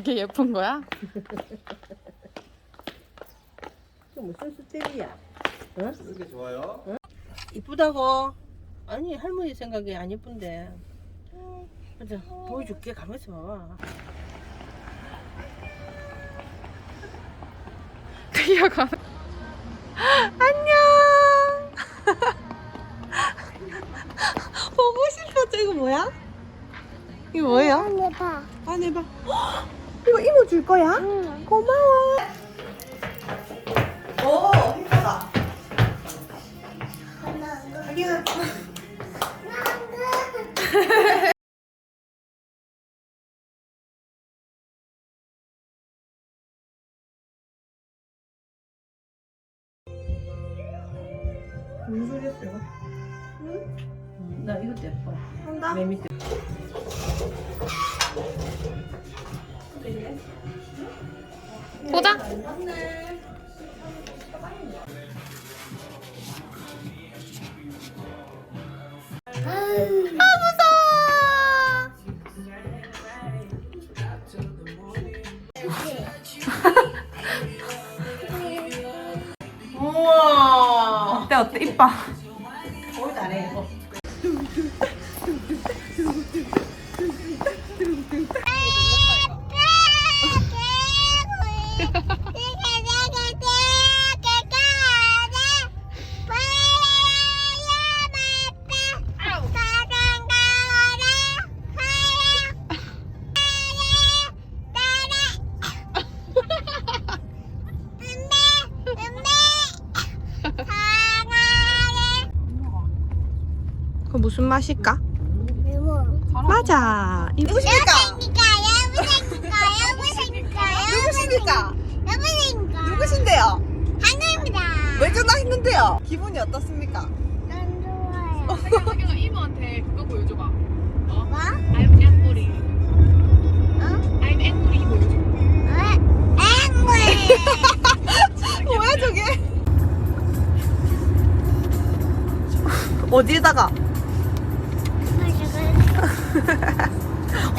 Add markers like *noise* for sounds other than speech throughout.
그게 예쁜 거야? 그 무슨 스텝이야? 이게 좋아요. 이쁘다고? 아니 할머니 생각에 안 이쁜데. 맞아 보여줄게 가만있어 봐봐. 뛰어가. 안녕. *laughs* 보고 싶었죠 이거 뭐야? 이거 뭐야? 해봐. 안 해봐. 이거 이모 줄 거야? 고마워. 오 이쁘다. 자기는 *laughs* 무슨 소리 했어 이거? 응? 나 이것도 예뻐. 한다? 맨 밑에. 보자. 아 무서워. 우와. 어때 어때 이뻐. 거의 다네. 무슨 맛일까? 레몬. 맞아. 누구십니까? 누구십니까? 누구십니까? 누구신데요? 하늘입니다. 왜 전화했는데요? 기분이 어떻습니까? 난 좋아요. 자기가 이모한테 그거 보여줘봐. 뭐? I'm angry. 어? I'm angry 보여줘. 앵글. *laughs* 뭐야 저게? 어디에다가?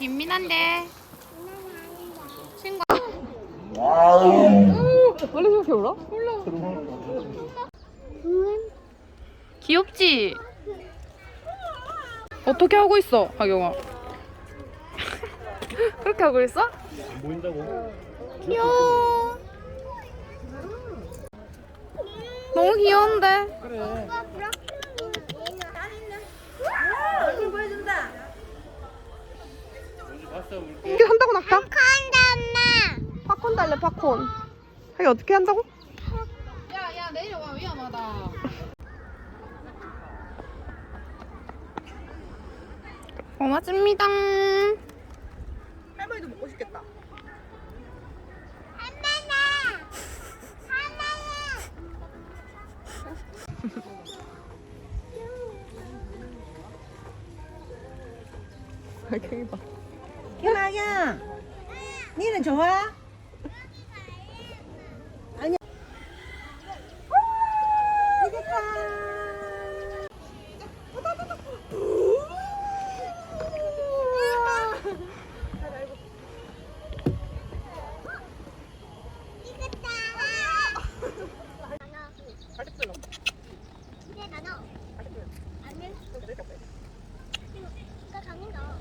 김민한데. 친구. 원래 그렇게 울어? 귀엽지? 어떻게 하고 있어, 하경아? *laughs* 그렇게 하고 있어? 보인다고? 귀여워. 너무 귀여운데? 그래. 얼굴 보여준다. 봤어 물게. 이게 한다고 낙타? 엄마. 팝콘 달래, 팝콘. 하기 어떻게 한다고? 야, 야, 내려와, 위험하다. 고맙습니다. 할머니도 먹고 싶겠다. 하나나. 하나나. *laughs* 하경이다. 희망이야. 니는 좋아? 아니야. 이겼다. 근데 나는 아니. 이거 강인가?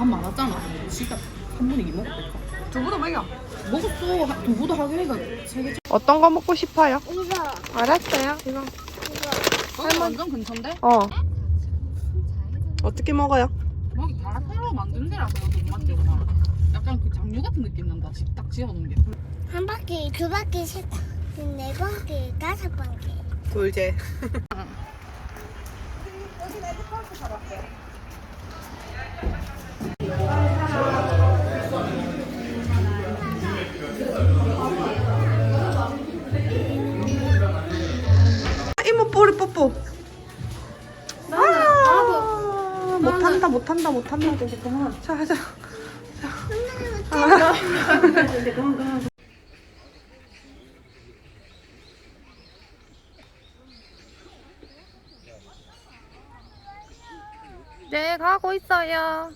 밥 많았잖아. 시가 한 번에 이 먹었을까? 두부도 먹여. 먹었어. 하- 두부도 하경이가 세 개. 어떤 거 먹고 싶어요? 이거. 알았어요. 이거. 이거. 할머니 완전 근처인데? 어. 어떻게 먹어요? 여기 다 새로 만든 데라서 여기 못 맞지 나 약간 그 장류 같은 느낌 난다. 집 딱 지어놓은 게. 한 바퀴, 두 바퀴, 세 바퀴, 네 바퀴, 다섯 바퀴. 돌제. 한다, 못한다. 이제 그만. 자, 자. 이제 그만 그만. 네, 가고 있어요.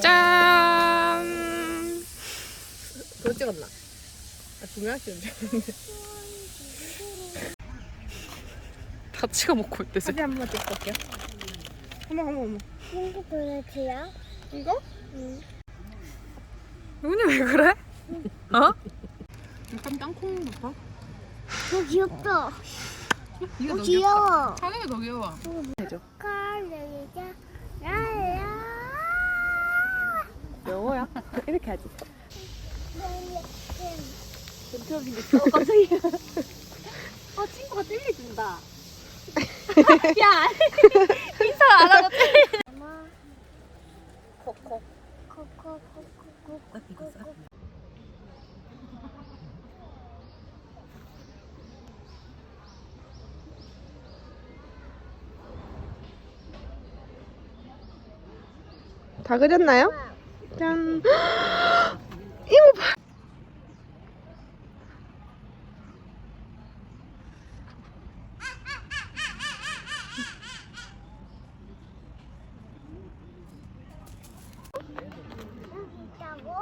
짠! 그거 찍었나? 찍은데. *laughs* 다 찍어 먹고 있대. 사진 한 번만 찍고 올게요. 어머, 어머, 어머. 이게 도대체야? 이거? 응. 눈이 왜 그래? 어? 약간 땅콩 같아? 더 귀엽다. 이게 어, 더 귀여워. 게더 귀여워. 해줘. 카레자 야야. 영어야? 이렇게 하지. 어, 깜짝이야. *laughs* 어, 친구가 찔리준다. *laughs* 야, *laughs* 인사 안 하고 찔리. 코코. 코코, 코코, 코코. 다 그렸나요? 짠. 이모 봐. 있다고?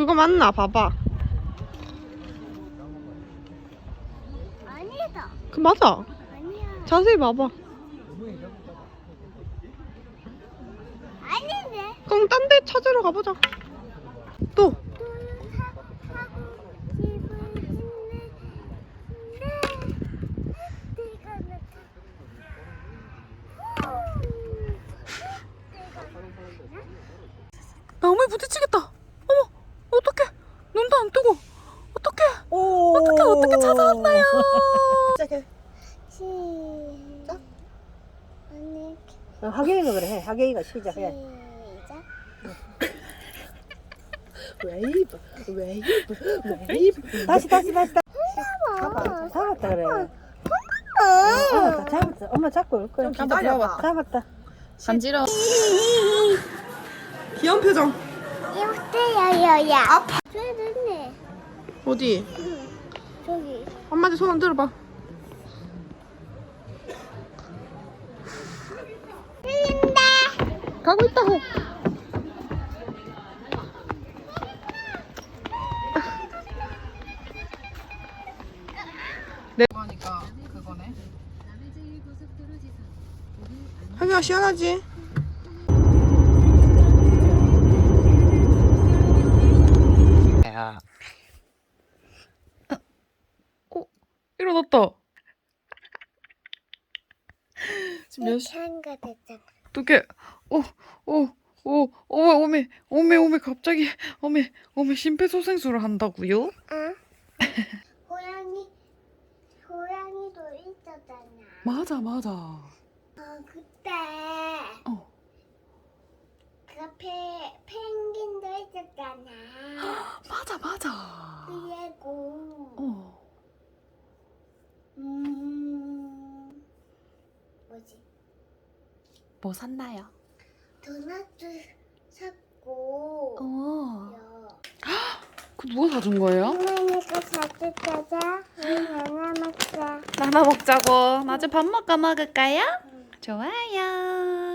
그거 맞나? 봐봐. 아니다. 그 맞아. 아니야. 자세히 봐봐. 아닌데. 그럼 딴 데 찾으러 가보자. 또. 나무에 부딪히겠다. 어머, 어떡해. 눈도 안 뜨고. 어떡해. 어떡해, 어떻게 찾아왔나요? 시작해. 시작. 아니, 어, 하경이가 그래. 해. 하경이가 시작해. 시작. 웨이브, 웨이브, 웨이브. 다시 다시 다시 다시. 잡았다. 잡았다 그래. 잡았다. 잡았다. 엄마 잡고 올 거야. 좀 기다려봐. 잡았다. 간지러워. 귀여운 표정. 이때야야야. 아파. 저기 됐네. 어디? 엄마한테 손 흔들어 봐. 틀린다. 가고 있다고. 네. 그거니까 그거네. 하기가 시원하지? 일어났다. 지금 몇 시? 한가 됐잖아. 오, 오, 오, 어메, 어메, 어메, 어메, 갑자기, 어메, 어메, 심폐소생술을 한다고요? 응? 고양이 고양이도 있었잖아. 맞아, 맞아. 어 그때 어. 그 앞에 펭귄도 있었잖아. 맞아, 맞아. 그리고 어. 음 뭐지? 뭐 샀나요? 도넛 샀고. 어. 요. 그 누가 사준 거예요? 엄마니까 자주. 우리 하나 먹자. 나나 먹자고. 낮에 밥 먹고 먹을까요? 좋아요.